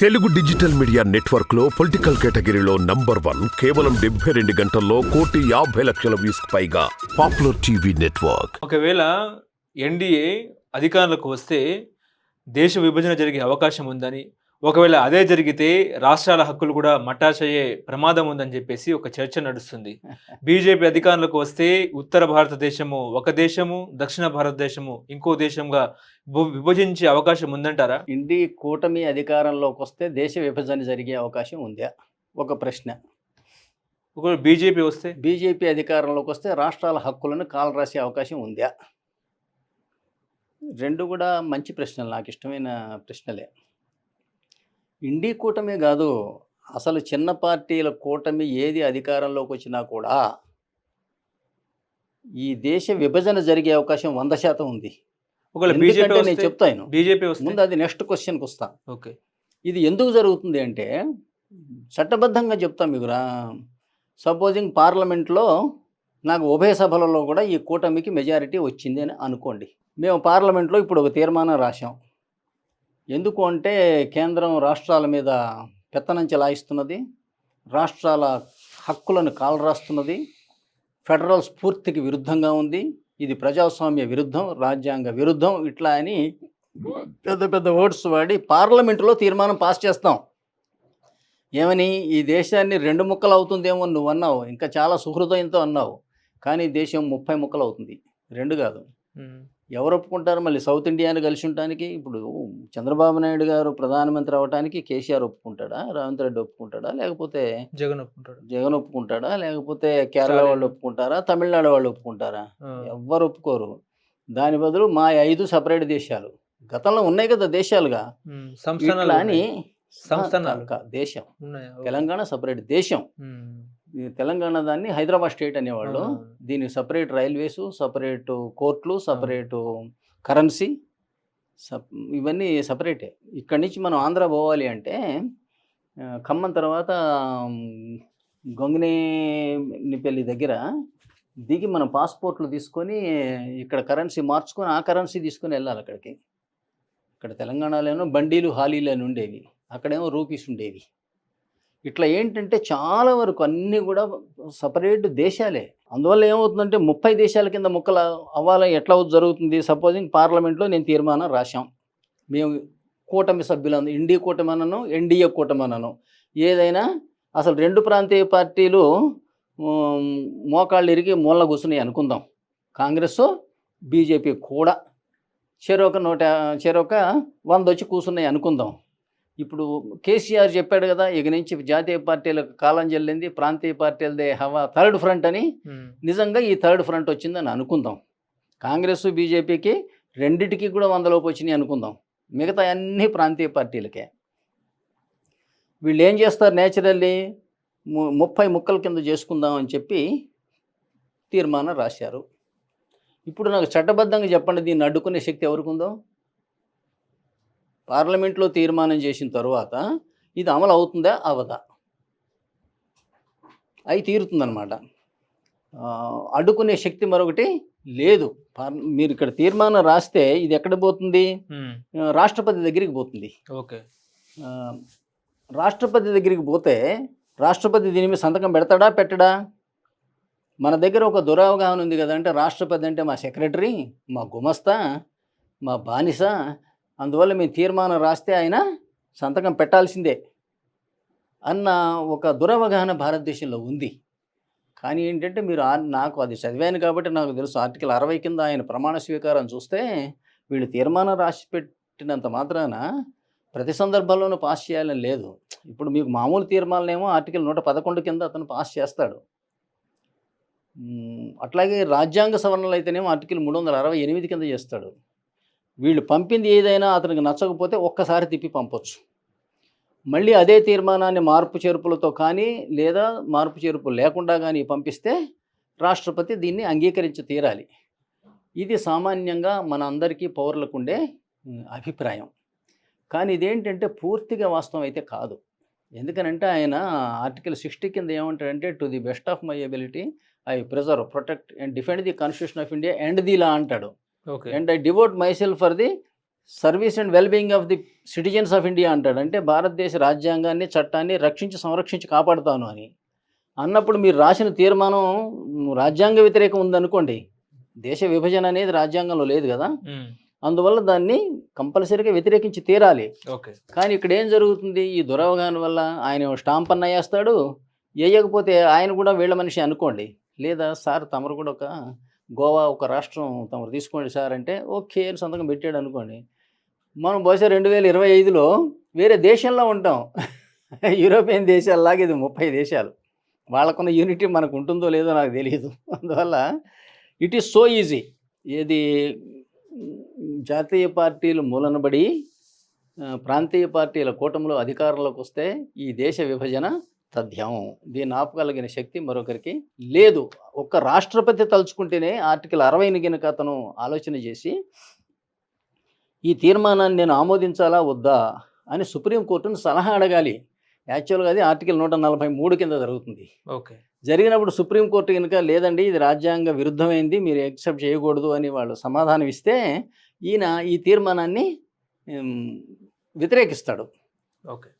Telugu digital media నెట్వర్క్లో political కేటగిరీలో number one కేవలం డెబ్బై రెండు గంటల్లో కోటి యాభై లక్షల వ్యూస్ పైగా పాపులర్ టీవీ నెట్వర్క్. ఒకవేళ ఎన్డీఏ అధికారంలోకి వస్తే దేశ విభజన జరిగే అవకాశం ఉందని ఒకవేళ అదే జరిగితే రాష్ట్రాల హక్కులు కూడా మటాచయ్యే ప్రమాదం ఉందని చెప్పేసి ఒక చర్చ నడుస్తుంది. బీజేపీ అధికారంలోకి వస్తే ఉత్తర భారతదేశము ఒక దేశము దక్షిణ భారతదేశము ఇంకో దేశంగా విభ- విభజించే అవకాశం ఉందంటారా? ఇండి కూటమి అధికారంలోకి వస్తే దేశ విభజన జరిగే అవకాశం ఉందా? ఒక ప్రశ్న. ఒకవేళ బీజేపీ వస్తే? బీజేపీ అధికారంలోకి వస్తే రాష్ట్రాల హక్కులను కాలరాసే అవకాశం ఉందా? రెండు కూడా మంచి ప్రశ్నలు నాకు ఇష్టమైన ప్రశ్నలే. ఇండి కూటమి కాదు అసలు చిన్న పార్టీల కూటమి ఏది అధికారంలోకి వచ్చినా కూడా ఈ దేశ విభజన జరిగే అవకాశం వంద శాతం ఉంది. ఒకవేళ ఎందుకంటే నేను చెప్తాను. బీజేపీ ముందు అది నెక్స్ట్ క్వశ్చన్కి వస్తా. ఓకే. ఇది ఎందుకు జరుగుతుంది అంటే చట్టబద్ధంగా చెప్తాం మీకు రా సపోజింగ్ పార్లమెంట్లో నాకు ఉభయ సభలలో కూడా ఈ కూటమికి మెజారిటీ వచ్చింది అని అనుకోండి. మేము పార్లమెంట్లో ఇప్పుడు ఒక తీర్మానం రాశాం. ఎందుకు అంటే కేంద్రం రాష్ట్రాల మీద పెత్తనం చెలాయిస్తున్నది రాష్ట్రాల హక్కులను కాలరాస్తున్నది ఫెడరల్ స్ఫూర్తికి విరుద్ధంగా ఉంది ఇది ప్రజాస్వామ్య విరుద్ధం రాజ్యాంగ విరుద్ధం ఇట్లా అని పెద్ద పెద్ద వర్డ్స్ వాడి పార్లమెంటులో తీర్మానం పాస్ చేస్తాం. ఏమని ఈ దేశాన్ని రెండు ముక్కలు అవుతుందేమో నువ్వు అన్నావు ఇంకా చాలా సుహృదయంతో అన్నావు కానీ దేశం ముప్పై ముక్కలు అవుతుంది రెండు కాదు. ఎవరు ఒప్పుకుంటారు? మళ్ళీ సౌత్ ఇండియాని కలిసి ఉండటానికి ఇప్పుడు చంద్రబాబు నాయుడు గారు ప్రధానమంత్రి అవడానికి కేసీఆర్ ఒప్పుకుంటాడా? రేవంత్ రెడ్డి ఒప్పుకుంటాడా? లేకపోతే జగన్ ఒప్పుకుంటాడు. జగన్ ఒప్పుకుంటాడా? లేకపోతే కేరళ. వాళ్ళు ఒప్పుకుంటారా? తమిళనాడు వాళ్ళు ఒప్పుకుంటారా. ఎవ్వరు ఒప్పుకోరు. దాని బదులు మా ఐదు సపరేట్ దేశాలు. గతంలో ఉన్నాయి కదా దేశాలుగా. సంస్థానాలు అని కా- దేశం. తెలంగాణ సపరేట్ దేశం. తెలంగాణ దాన్ని హైదరాబాద్ స్టేట్ అనేవాళ్ళు. దీనికి సపరేట్ రైల్వేస్ సపరేట్ కోర్టులు సపరేట్ కరెన్సీ సప్ ఇవన్నీ సపరేటే. ఇక్కడి నుంచి మనం ఆంధ్ర పోవాలి అంటే ఖమ్మం తర్వాత గొంగనేనిపల్లి దగ్గర దిగి మనం పాస్పోర్ట్లు తీసుకొని ఇక్కడ కరెన్సీ మార్చుకొని ఆ కరెన్సీ తీసుకొని వెళ్ళాలి అక్కడికి. ఇక్కడ తెలంగాణలోనూ బండీలు హాలీలు అని ఉండేవి. అక్కడేమో రూపీస్ ఉండేవి. ఇట్లా ఏంటంటే చాలా వరకు అన్నీ కూడా సపరేట్ దేశాలే. అందువల్ల ఏమవుతుందంటే ముప్పై దేశాల కింద ముక్కలు అవ్వాలి ఎట్లా జరుగుతుంది? సపోజింగ్ పార్లమెంట్లో నేను తీర్మానం రాశాం. మేము కూటమి సభ్యులను ఇండియా కూటమి అనను ఎన్డీఏ కూటమి అనను ఏదైనా అసలు రెండు ప్రాంతీయ పార్టీలు మోకాళ్ళు ఇరిగి మూల కూర్చున్నాయి అనుకుందాం. కాంగ్రెస్ బీజేపీ కూడా. చెరొక నూట చెరొక వంద వచ్చి కూర్చున్నాయి అనుకుందాం. ఇప్పుడు కేసీఆర్ చెప్పాడు కదా ఇక నుంచి జాతీయ పార్టీలకు కాలం చెల్లింది ప్రాంతీయ పార్టీలదే హవా థర్డ్ ఫ్రంట్ అని. నిజంగా ఈ థర్డ్ ఫ్రంట్ వచ్చిందని అనుకుందాం. కాంగ్రెస్ బీజేపీకి రెండిటికి కూడా వందలోపు వచ్చినాయి అనుకుందాం. మిగతా అన్ని ప్రాంతీయ పార్టీలకే. వీళ్ళు ఏం చేస్తారు నేచురల్లీ? ముప్పై ముక్కల కింద చేసుకుందాం అని చెప్పి తీర్మానం రాశారు. ఇప్పుడు నాకు చట్టబద్ధంగా చెప్పండి దీన్ని అడ్డుకునే శక్తి ఎవరికి ఉందో పార్లమెంట్లో తీర్మానం చేసిన తర్వాత ఇది అమలు అవుతుందా? అవదా? అయి తీరుతుందన్నమాట. అడ్డుకునే శక్తి మరొకటి లేదు. పార్- మీరు ఇక్కడ తీర్మానం రాస్తే ఇది ఎక్కడ పోతుంది? రాష్ట్రపతి దగ్గరికి పోతుంది. ఓకే. రాష్ట్రపతి దగ్గరికి పోతే రాష్ట్రపతి దీని మీద సంతకం పెడతాడా? పెట్టడా? మన దగ్గర ఒక దురవగాహన ఉంది కదా అంటే రాష్ట్రపతి అంటే మా సెక్రటరీ మా గుమస్తా మా బానిస అందువల్ల మేము తీర్మానం రాస్తే ఆయన సంతకం పెట్టాల్సిందే అన్న ఒక దురవగాహన భారతదేశంలో ఉంది. కానీ ఏంటంటే మీరు నాకు అది చదివాను కాబట్టి నాకు తెలుసు ఆర్టికల్ అరవై కింద ఆయన ప్రమాణ స్వీకారం చూస్తే వీళ్ళు తీర్మానం రాసి పెట్టినంత మాత్రాన ప్రతి సందర్భంలోనూ పాస్ చేయాలని లేదు. ఇప్పుడు మీకు మామూలు తీర్మానాలేమో ఆర్టికల్ నూట పదకొండు కింద అతను పాస్ చేస్తాడు. అట్లాగే రాజ్యాంగ సవరణలు అయితేనేమో ఆర్టికల్ మూడు వందల అరవై ఎనిమిది కింద చేస్తాడు. వీళ్ళు పంపింది ఏదైనా అతనికి నచ్చకపోతే ఒక్కసారి తిప్పి పంపొచ్చు. మళ్ళీ అదే తీర్మానాన్ని మార్పు చేర్పులతో కానీ లేదా మార్పు చేర్పు లేకుండా కానీ పంపిస్తే రాష్ట్రపతి దీన్ని అంగీకరించి తీరాలి. ఇది సామాన్యంగా మన అందరికీ పౌరులకు ఉండే అభిప్రాయం. కానీ ఇదేంటంటే పూర్తిగా వాస్తవం అయితే కాదు. ఎందుకనంటే ఆయన ఆర్టికల్ సిక్స్టీ కింద ఏమంటాడంటే to the best of my ability I preserve protect and defend the constitution of India and the law అంటాడు. And I devote myself for the service and wellbeing of the citizens of India అంటాడు. అంటే భారతదేశ రాజ్యాంగాన్ని చట్టాన్ని రక్షించి సంరక్షించి కాపాడుతాను అని. అన్నప్పుడు మీరు రాసిన తీర్మానం రాజ్యాంగ వ్యతిరేకం ఉందనుకోండి. దేశ విభజన అనేది రాజ్యాంగంలో లేదు కదా. అందువల్ల దాన్ని కంపల్సరీగా వ్యతిరేకించి తీరాలి. ఓకే. కానీ ఇక్కడ ఏం జరుగుతుంది? ఈ దురవగాహన వల్ల ఆయన స్టాంప్ అన్న వేస్తాడు. వేయకపోతే ఆయన కూడా వీళ్ళ మనిషి అనుకోండి. లేదా సార్ తమరు కూడా ఒక గోవా ఒక రాష్ట్రం తమరు తీసుకోండి సార్ అంటే ఓకే అని సంతకం పెట్టాడు అనుకోండి. మనం బహుశా రెండు వేల ఇరవై ఐదులో వేరే దేశంలో ఉంటాం. యూరోపియన్ దేశాలలాగా ఇది ముప్పై దేశాలు. వాళ్ళకున్న యూనిటీ మనకు ఉంటుందో లేదో నాకు తెలియదు అందువల్ల ఇట్ ఈస్ సో ఈజీ. ఏది జాతీయ పార్టీలు మూలనబడి ప్రాంతీయ పార్టీల కూటమిలో అధికారంలోకి వస్తే ఈ దేశ విభజన తథ్యం దీన్ని ఆపగలిగిన శక్తి మరొకరికి లేదు. ఒక్క రాష్ట్రపతి తలుచుకుంటేనే ఆర్టికల్ అరవైని గనుక అతను ఆలోచన చేసి ఈ తీర్మానాన్ని నేను ఆమోదించాలా? వద్దా? అని సుప్రీంకోర్టును సలహా అడగాలి. యాక్చువల్గా అది ఆర్టికల్ నూట నలభై మూడు కింద జరుగుతుంది. ఓకే. జరిగినప్పుడు సుప్రీంకోర్టు కనుక లేదండి ఇది రాజ్యాంగ విరుద్ధమైంది మీరు యాక్సెప్ట్ చేయకూడదు అని వాళ్ళు సమాధానం ఇస్తే ఈయన ఈ తీర్మానాన్ని వ్యతిరేకిస్తాడు. ఓకే.